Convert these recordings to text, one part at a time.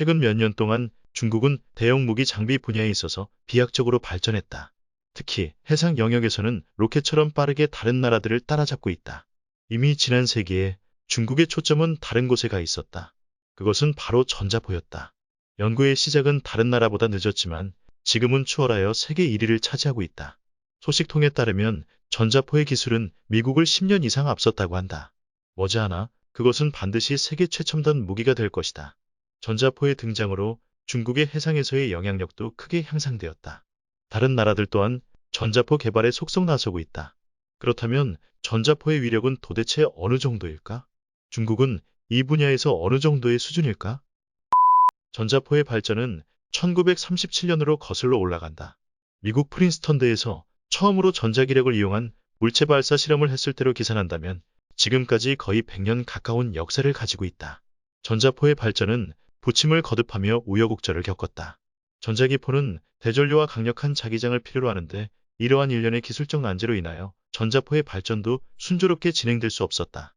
최근 몇 년 동안 중국은 대형 무기 장비 분야에 있어서 비약적으로 발전했다. 특히 해상 영역에서는 로켓처럼 빠르게 다른 나라들을 따라잡고 있다. 이미 지난 세기에 중국의 초점은 다른 곳에 가 있었다. 그것은 바로 전자포였다. 연구의 시작은 다른 나라보다 늦었지만 지금은 추월하여 세계 1위를 차지하고 있다. 소식통에 따르면 전자포의 기술은 미국을 10년 이상 앞섰다고 한다. 머지않아 그것은 반드시 세계 최첨단 무기가 될 것이다. 전자포의 등장으로 중국의 해상에서의 영향력도 크게 향상되었다. 다른 나라들 또한 전자포 개발에 속속 나서고 있다. 그렇다면 전자포의 위력은 도대체 어느 정도일까? 중국은 이 분야에서 어느 정도의 수준일까? 전자포의 발전은 1937년으로 거슬러 올라간다. 미국 프린스턴대에서 처음으로 전자기력을 이용한 물체 발사 실험을 했을 때로 계산한다면 지금까지 거의 100년 가까운 역사를 가지고 있다. 전자포의 발전은 부침을 거듭하며 우여곡절을 겪었다. 전자기포는 대전류와 강력한 자기장을 필요로 하는데 이러한 일련의 기술적 난제로 인하여 전자포의 발전도 순조롭게 진행될 수 없었다.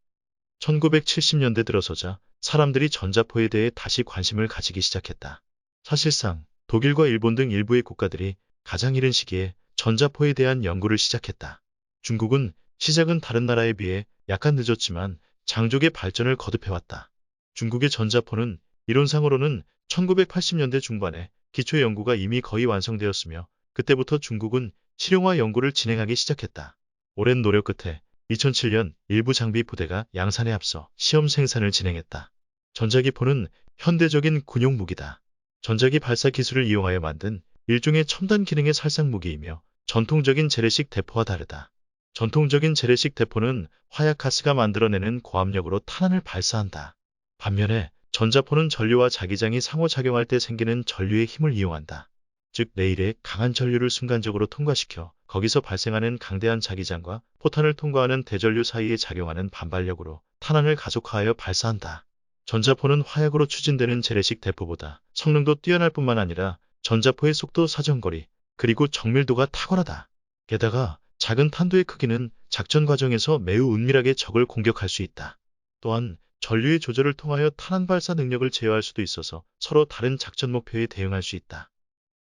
1970년대 들어서자 사람들이 전자포에 대해 다시 관심을 가지기 시작했다. 사실상 독일과 일본 등 일부의 국가들이 가장 이른 시기에 전자포에 대한 연구를 시작했다. 중국은 시작은 다른 나라에 비해 약간 늦었지만 장족의 발전을 거듭해왔다. 중국의 전자포는 이론상으로는 1980년대 중반에 기초 연구가 이미 거의 완성되었으며 그때부터 중국은 실용화 연구를 진행하기 시작했다. 오랜 노력 끝에 2007년 일부 장비 부대가 양산에 앞서 시험 생산을 진행했다. 전자기포는 현대적인 군용 무기다. 전자기 발사 기술을 이용하여 만든 일종의 첨단 기능의 살상 무기이며 전통적인 재래식 대포와 다르다. 전통적인 재래식 대포는 화약 가스가 만들어내는 고압력으로 탄환을 발사한다. 반면에 전자포는 전류와 자기장이 상호작용할 때 생기는 전류의 힘을 이용한다. 즉 레일에 강한 전류를 순간적으로 통과시켜 거기서 발생하는 강대한 자기장과 포탄을 통과하는 대전류 사이에 작용하는 반발력으로 탄환을 가속화하여 발사한다. 전자포는 화약으로 추진되는 재래식 대포보다 성능도 뛰어날 뿐만 아니라 전자포의 속도 사정거리 그리고 정밀도가 탁월하다. 게다가 작은 탄도의 크기는 작전 과정에서 매우 은밀하게 적을 공격할 수 있다. 또한 전류의 조절을 통하여 탄환 발사 능력을 제어할 수도 있어서 서로 다른 작전 목표에 대응할 수 있다.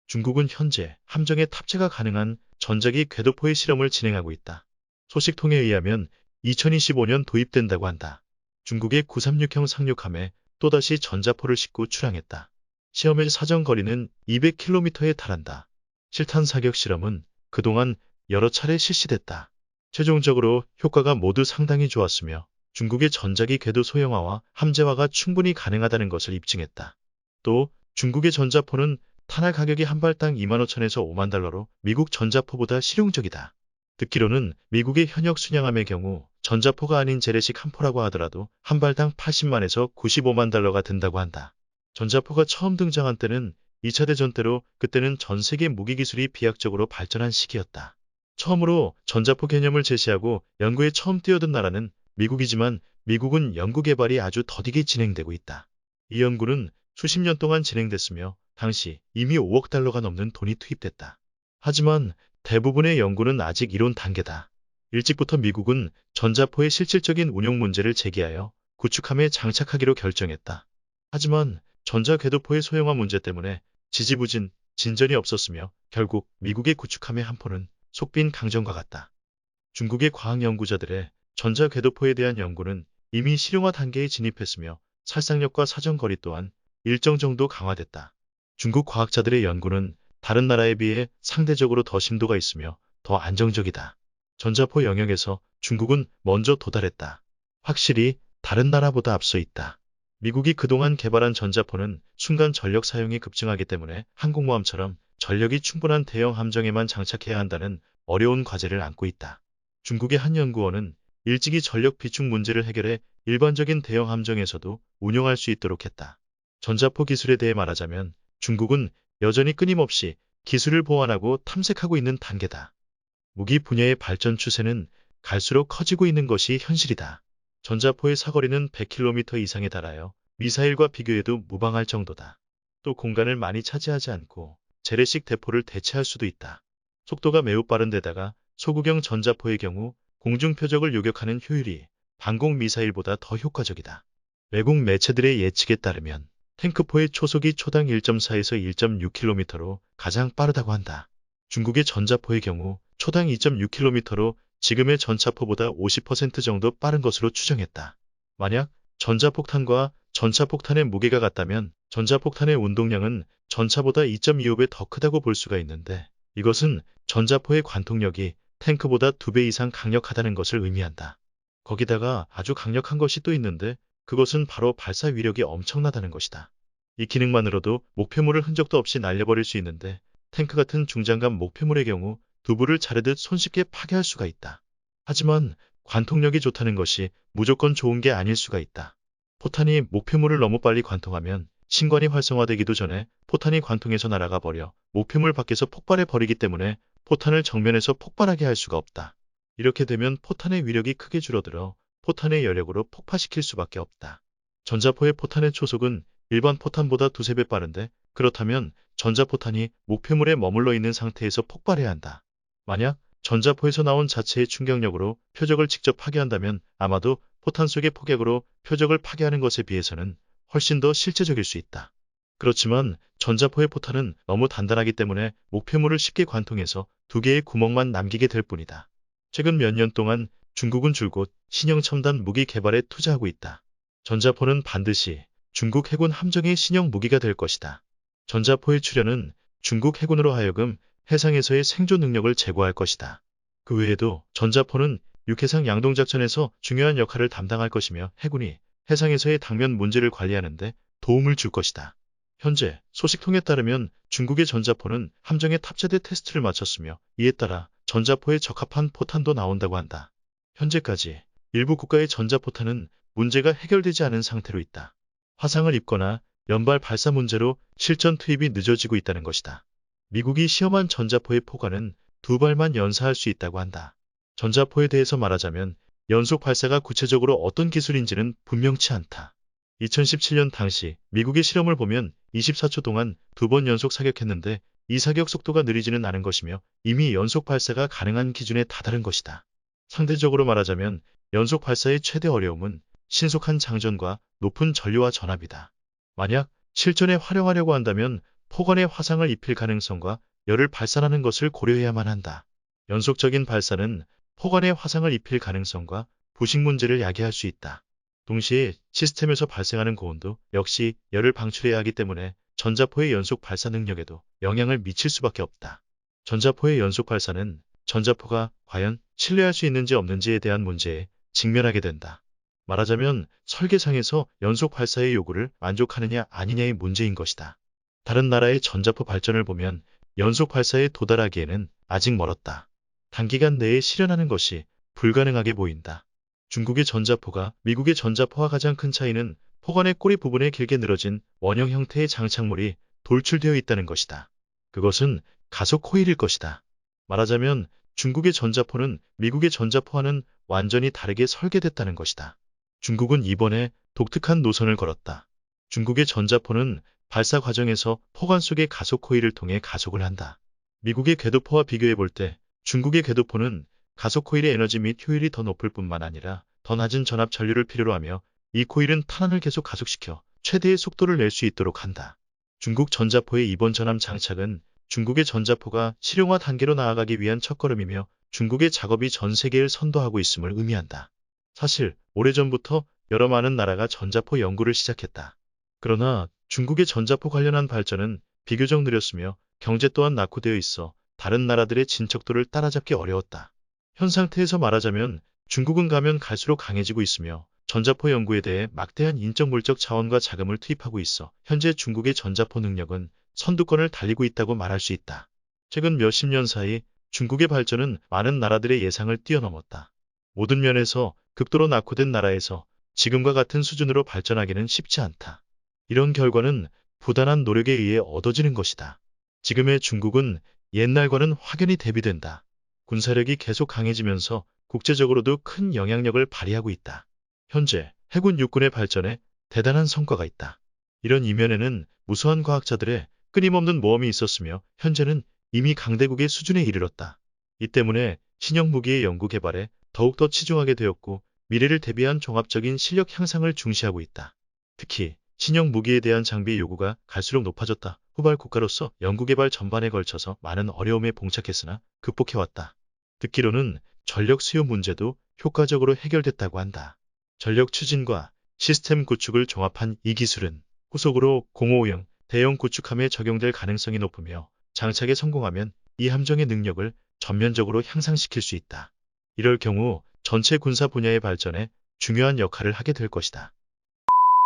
중국은 현재 함정에 탑재가 가능한 전자기 궤도포의 실험을 진행하고 있다. 소식통에 의하면 2025년 도입된다고 한다. 중국의 936형 상륙함에 또다시 전자포를 싣고 출항했다. 시험의 사정 거리는 200km에 달한다. 실탄 사격 실험은 그동안 여러 차례 실시됐다. 최종적으로 효과가 모두 상당히 좋았으며 중국의 전자기 궤도 소형화와 함재화가 충분히 가능하다는 것을 입증했다. 또 중국의 전자포는 탄알 가격이 한 발당 2만 5천에서 5만 달러로 미국 전자포보다 실용적이다. 듣기로는 미국의 현역 순양함의 경우 전자포가 아닌 재래식 한 포라고 하더라도 한 발당 80만에서 95만 달러가 든다고 한다. 전자포가 처음 등장한 때는 2차 대전 때로 그때는 전 세계 무기 기술이 비약적으로 발전한 시기였다. 처음으로 전자포 개념을 제시하고 연구에 처음 뛰어든 나라는 미국이지만 미국은 연구 개발이 아주 더디게 진행되고 있다. 이 연구는 수십 년 동안 진행됐으며 당시 이미 5억 달러가 넘는 돈이 투입됐다. 하지만 대부분의 연구는 아직 이론 단계다. 일찍부터 미국은 전자포의 실질적인 운용 문제를 제기하여 구축함에 장착하기로 결정했다. 하지만 전자궤도포의 소형화 문제 때문에 지지부진 진전이 없었으며 결국 미국의 구축함의 한 포는 속빈 강정과 같다. 중국의 과학 연구자들의 전자궤도포에 대한 연구는 이미 실용화 단계에 진입했으며 살상력과 사정거리 또한 일정 정도 강화됐다. 중국 과학자들의 연구는 다른 나라에 비해 상대적으로 더 심도가 있으며 더 안정적이다. 전자포 영역에서 중국은 먼저 도달했다. 확실히 다른 나라보다 앞서 있다. 미국이 그동안 개발한 전자포는 순간 전력 사용이 급증하기 때문에 항공모함처럼 전력이 충분한 대형 함정에만 장착해야 한다는 어려운 과제를 안고 있다. 중국의 한 연구원은 일찍이 전력 비축 문제를 해결해 일반적인 대형 함정에서도 운용할 수 있도록 했다. 전자포 기술에 대해 말하자면 중국은 여전히 끊임없이 기술을 보완하고 탐색하고 있는 단계다. 무기 분야의 발전 추세는 갈수록 커지고 있는 것이 현실이다. 전자포의 사거리는 100km 이상에 달하여 미사일과 비교해도 무방할 정도다. 또 공간을 많이 차지하지 않고 재래식 대포를 대체할 수도 있다. 속도가 매우 빠른 데다가 소구경 전자포의 경우 공중 표적을 요격하는 효율이 방공 미사일보다 더 효과적이다. 외국 매체들의 예측에 따르면 탱크포의 초속이 초당 1.4에서 1.6km로 가장 빠르다고 한다. 중국의 전자포의 경우 초당 2.6km로 지금의 전차포보다 50% 정도 빠른 것으로 추정했다. 만약 전자폭탄과 전차폭탄의 무게가 같다면 전자폭탄의 운동량은 전차보다 2.25배 더 크다고 볼 수가 있는데 이것은 전자포의 관통력이 탱크보다 2배 이상 강력하다는 것을 의미한다. 거기다가 아주 강력한 것이 또 있는데 그것은 바로 발사 위력이 엄청나다는 것이다. 이 기능만으로도 목표물을 흔적도 없이 날려버릴 수 있는데 탱크 같은 중장갑 목표물의 경우 두부를 자르듯 손쉽게 파괴할 수가 있다. 하지만 관통력이 좋다는 것이 무조건 좋은 게 아닐 수가 있다. 포탄이 목표물을 너무 빨리 관통하면 신관이 활성화되기도 전에 포탄이 관통해서 날아가 버려 목표물 밖에서 폭발해 버리기 때문에 포탄을 정면에서 폭발하게 할 수가 없다. 이렇게 되면 포탄의 위력이 크게 줄어들어 포탄의 여력으로 폭파시킬 수밖에 없다. 전자포의 포탄의 초속은 일반 포탄보다 두세 배 빠른데 그렇다면 전자포탄이 목표물에 머물러 있는 상태에서 폭발해야 한다. 만약 전자포에서 나온 자체의 충격력으로 표적을 직접 파괴한다면 아마도 포탄 속의 폭격으로 표적을 파괴하는 것에 비해서는 훨씬 더 실제적일 수 있다. 그렇지만 전자포의 포탄은 너무 단단하기 때문에 목표물을 쉽게 관통해서 두 개의 구멍만 남기게 될 뿐이다. 최근 몇 년 동안 중국은 줄곧 신형 첨단 무기 개발에 투자하고 있다. 전자포는 반드시 중국 해군 함정의 신형 무기가 될 것이다. 전자포의 출현은 중국 해군으로 하여금 해상에서의 생존 능력을 제고할 것이다. 그 외에도 전자포는 육해상 양동작전에서 중요한 역할을 담당할 것이며 해군이 해상에서의 당면 문제를 관리하는데 도움을 줄 것이다. 현재 소식통에 따르면 중국의 전자포는 함정에 탑재돼 테스트를 마쳤으며 이에 따라 전자포에 적합한 포탄도 나온다고 한다. 현재까지 일부 국가의 전자포탄은 문제가 해결되지 않은 상태로 있다. 화상을 입거나 연발 발사 문제로 실전 투입이 늦어지고 있다는 것이다. 미국이 시험한 전자포의 포관은 두 발만 연사할 수 있다고 한다. 전자포에 대해서 말하자면 연속 발사가 구체적으로 어떤 기술인지는 분명치 않다. 2017년 당시 미국의 실험을 보면 24초 동안 두 번 연속 사격했는데 이 사격 속도가 느리지는 않은 것이며 이미 연속 발사가 가능한 기준에 다다른 것이다. 상대적으로 말하자면 연속 발사의 최대 어려움은 신속한 장전과 높은 전류와 전압이다. 만약 실전에 활용하려고 한다면 포관에 화상을 입힐 가능성과 열을 발산하는 것을 고려해야만 한다. 연속적인 발사는 포관에 화상을 입힐 가능성과 부식 문제를 야기할 수 있다. 동시에 시스템에서 발생하는 고온도 역시 열을 방출해야 하기 때문에 전자포의 연속 발사 능력에도 영향을 미칠 수밖에 없다. 전자포의 연속 발사는 전자포가 과연 신뢰할 수 있는지 없는지에 대한 문제에 직면하게 된다. 말하자면 설계상에서 연속 발사의 요구를 만족하느냐 아니냐의 문제인 것이다. 다른 나라의 전자포 발전을 보면 연속 발사에 도달하기에는 아직 멀었다. 단기간 내에 실현하는 것이 불가능하게 보인다. 중국의 전자포가 미국의 전자포와 가장 큰 차이는 포관의 꼬리 부분에 길게 늘어진 원형 형태의 장착물이 돌출되어 있다는 것이다. 그것은 가속 코일일 것이다. 말하자면 중국의 전자포는 미국의 전자포와는 완전히 다르게 설계됐다는 것이다. 중국은 이번에 독특한 노선을 걸었다. 중국의 전자포는 발사 과정에서 포관 속의 가속 코일을 통해 가속을 한다. 미국의 궤도포와 비교해 볼 때 중국의 궤도포는 가속 코일의 에너지 및 효율이 더 높을 뿐만 아니라 더 낮은 전압 전류를 필요로 하며 이 코일은 탄환을 계속 가속시켜 최대의 속도를 낼 수 있도록 한다. 중국 전자포의 이번 전함 장착은 중국의 전자포가 실용화 단계로 나아가기 위한 첫걸음이며 중국의 작업이 전 세계를 선도하고 있음을 의미한다. 사실 오래전부터 여러 많은 나라가 전자포 연구를 시작했다. 그러나 중국의 전자포 관련한 발전은 비교적 느렸으며 경제 또한 낙후되어 있어 다른 나라들의 진척도를 따라잡기 어려웠다. 현 상태에서 말하자면 중국은 가면 갈수록 강해지고 있으며 전자포 연구에 대해 막대한 인적 물적 자원과 자금을 투입하고 있어 현재 중국의 전자포 능력은 선두권을 달리고 있다고 말할 수 있다. 최근 몇십 년 사이 중국의 발전은 많은 나라들의 예상을 뛰어넘었다. 모든 면에서 극도로 낙후된 나라에서 지금과 같은 수준으로 발전하기는 쉽지 않다. 이런 결과는 부단한 노력에 의해 얻어지는 것이다. 지금의 중국은 옛날과는 확연히 대비된다. 군사력이 계속 강해지면서 국제적으로도 큰 영향력을 발휘하고 있다. 현재 해군 육군의 발전에 대단한 성과가 있다. 이런 이면에는 무수한 과학자들의 끊임없는 모험이 있었으며 현재는 이미 강대국의 수준에 이르렀다. 이 때문에 신형 무기의 연구 개발에 더욱더 치중하게 되었고 미래를 대비한 종합적인 실력 향상을 중시하고 있다. 특히 신형 무기에 대한 장비 요구가 갈수록 높아졌다. 후발 국가로서 연구개발 전반에 걸쳐서 많은 어려움에 봉착했으나 극복해왔다. 듣기로는 전력 수요 문제도 효과적으로 해결됐다고 한다. 전력 추진과 시스템 구축을 종합한 이 기술은 후속으로 055형 대형 구축함에 적용될 가능성이 높으며 장착에 성공하면 이 함정의 능력을 전면적으로 향상시킬 수 있다. 이럴 경우 전체 군사 분야의 발전에 중요한 역할을 하게 될 것이다.